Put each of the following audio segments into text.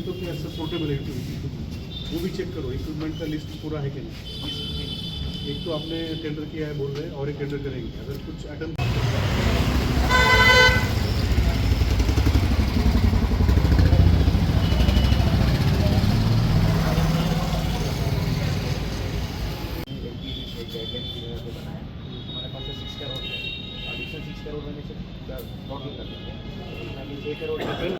हैं तो क्या ऐसा पोर्टेबल वो भी चेक करो इक्विपमेंट का लिस्ट पूरा है कि नहीं? एक तो आपने टेंडर किया है बोल रहे हैं, और एक टेंडर करेंगे। अगर कुछ आइटम करोड़ देने से टोटल कर देंगे छः करोड़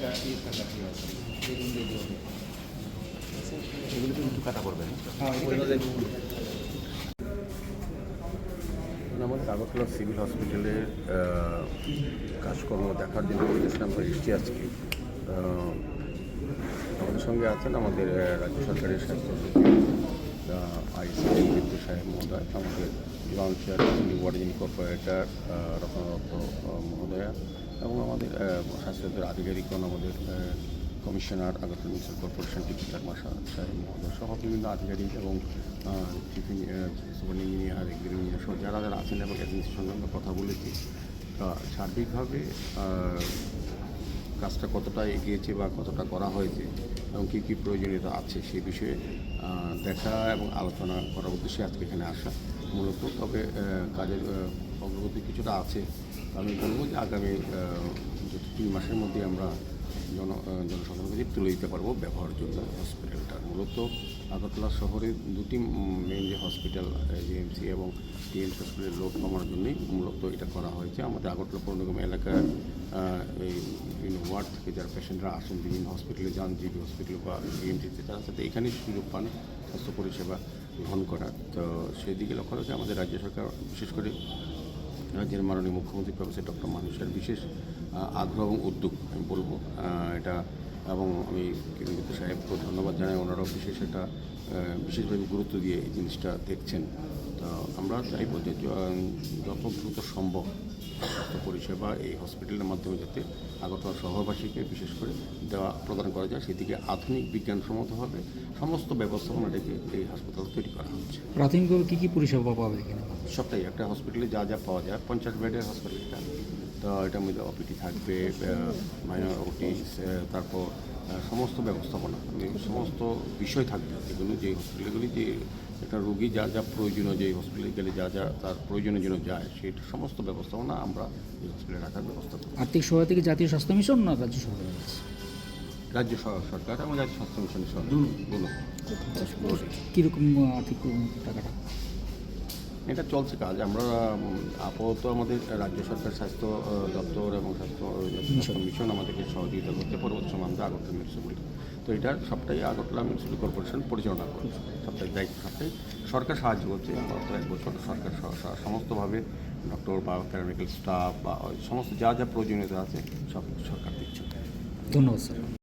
এটা ইয়ে ঠান্ডা কি আছে এগুলো তো একটু কাটা করবেন আমাদের আগরতলা সিভিল হসপিটালের কাজকর্ম দেখার জন্য গেছিলাম এসেছি আজকে। আমাদের সঙ্গে আছেন আমাদের রাজ্য সরকারের স্বাস্থ্য আইসিডি বিদ্যু সাহেব মহোদয় আমাদের লঞ্চ ওয়ার্ডিং কর্পোরেটর রত্নরত্ন মহোদয়া এবং আমাদের আহ, স্বাস্থ্যদের আধিকারিকগণ আমাদের commissioner Agartala municipal corporation T P সা- সাহেব মহোদয় সহ বিভিন্ন আধিকারিক এবং চিফ সুপার ইঞ্জিনিয়ার ইঞ্জিনিয়ার সহ যারা যারা আছেন এবং এজেন্সির সঙ্গে কথা বলেছি তা সার্বিকভাবে কাজটা কতটা এগিয়েছে বা কতটা করা হয়েছে এবং কী কী প্রয়োজনীয়তা আছে সে বিষয়ে দেখা এবং আলোচনা করার উদ্দেশ্যে আজকে এখানে আসা মূলত। তবে কাজের অগ্রগতি কিছুটা আছে। আমি বলব যে আগামী তিন মাসের মধ্যে আমরা জন জনসাধারণকে তুলে দিতে পারব ব্যবহারের জন্য হসপিটালটা। মূলত আগরতলা শহরে দুটি মেন যে হসপিটাল জিএমসি এবং টিএমসি হসপিটালের লোড কমানোর জন্যই মূলত এটা করা হয়েছে। আমাদের আগরতলা পৌর নিগম এলাকার এই বিভিন্ন ওয়ার্ড থেকে যারা পেশেন্টরা আসেন বিভিন্ন হসপিটালে যান জিবি হসপিটাল বা জিএমসিতে তারা সাথে এখানেই সুযোগ পান স্বাস্থ্য পরিষেবা গ্রহণ করার। তো সেই দিকে লক্ষ্য রেখে আমাদের রাজ্য সরকার, বিশেষ করে রাজ্যের মাননীয় মুখ্যমন্ত্রী প্রফেসর ডক্টর মানুষের বিশেষ আগ্রহ এবং উদ্যোগ, আমি বলব। এটা, এবং আমি কিরণজিৎ সাহেবকে ধন্যবাদ জানাই, ওনারাও বিশেষ এটা বিশেষভাবে গুরুত্ব দিয়ে এই জিনিসটা দেখছেন। তো আমরা চাইব যে যত দ্রুত সম্ভব স্বাস্থ্য পরিষেবা এই হসপিটালের মাধ্যমে যাতে আগরতলা শহরবাসীকে বিশেষ করে দেওয়া প্রদান করা যায় সেদিকে আধুনিক বিজ্ঞানসম্মতভাবে সমস্ত ব্যবস্থাপনা রেখে এই হাসপাতাল তৈরি করা হচ্ছে। প্রাথমিকভাবে কী কী পরিষেবা পাবে এখানে সবটাই একটা হসপিটালে যা যা পাওয়া যায় পঞ্চাশ বেডের হসপিটালটা। তো এটার মধ্যে অপিটি থাকবে মাইনর ওটি তারপর সমস্ত ব্যবস্থাপনা মানে সমস্ত বিষয় থাকবে এগুলো যে হসপিটালগুলি যে একটা রোগী যা যা প্রয়োজনীয় যে হসপিটালে গেলে যা যা তার প্রয়োজনের জন্য যায় সেই সমস্ত ব্যবস্থাপনা আমরা এই হসপিটালে রাখার ব্যবস্থা করব আর্থিক সহায়তা কি জাতীয় স্বাস্থ্য মিশন না রাজ্য সরকারের কাছে? রাজ্য সরকার এবং রাজ্য স্বাস্থ্য মিশনের বলুন কীরকম আর্থিক টাকাটা? এটা চলছে কাজ। আমরা আপাতত আমাদের রাজ্য সরকার স্বাস্থ্য দপ্তর এবং স্বাস্থ্য মিশন। আমাদেরকে সহযোগিতা করতে পরবর্তী সময় আমরা আগরতলা মিউনিসিপ্যাল তো এটা সবটাই আগরতলা মিউনিসিপ্যাল কর্পোরেশন পরিচালনা করছে। সবটাই দায়িত্ব সবটাই সরকার সাহায্য করছে গত এক বছর সরকার সমস্তভাবে ডক্টর বা প্যারামেডিক্যাল স্টাফ বা সমস্ত যা যা প্রয়োজনীয়তা আছে সব সরকার দিচ্ছে। ধন্যবাদ স্যার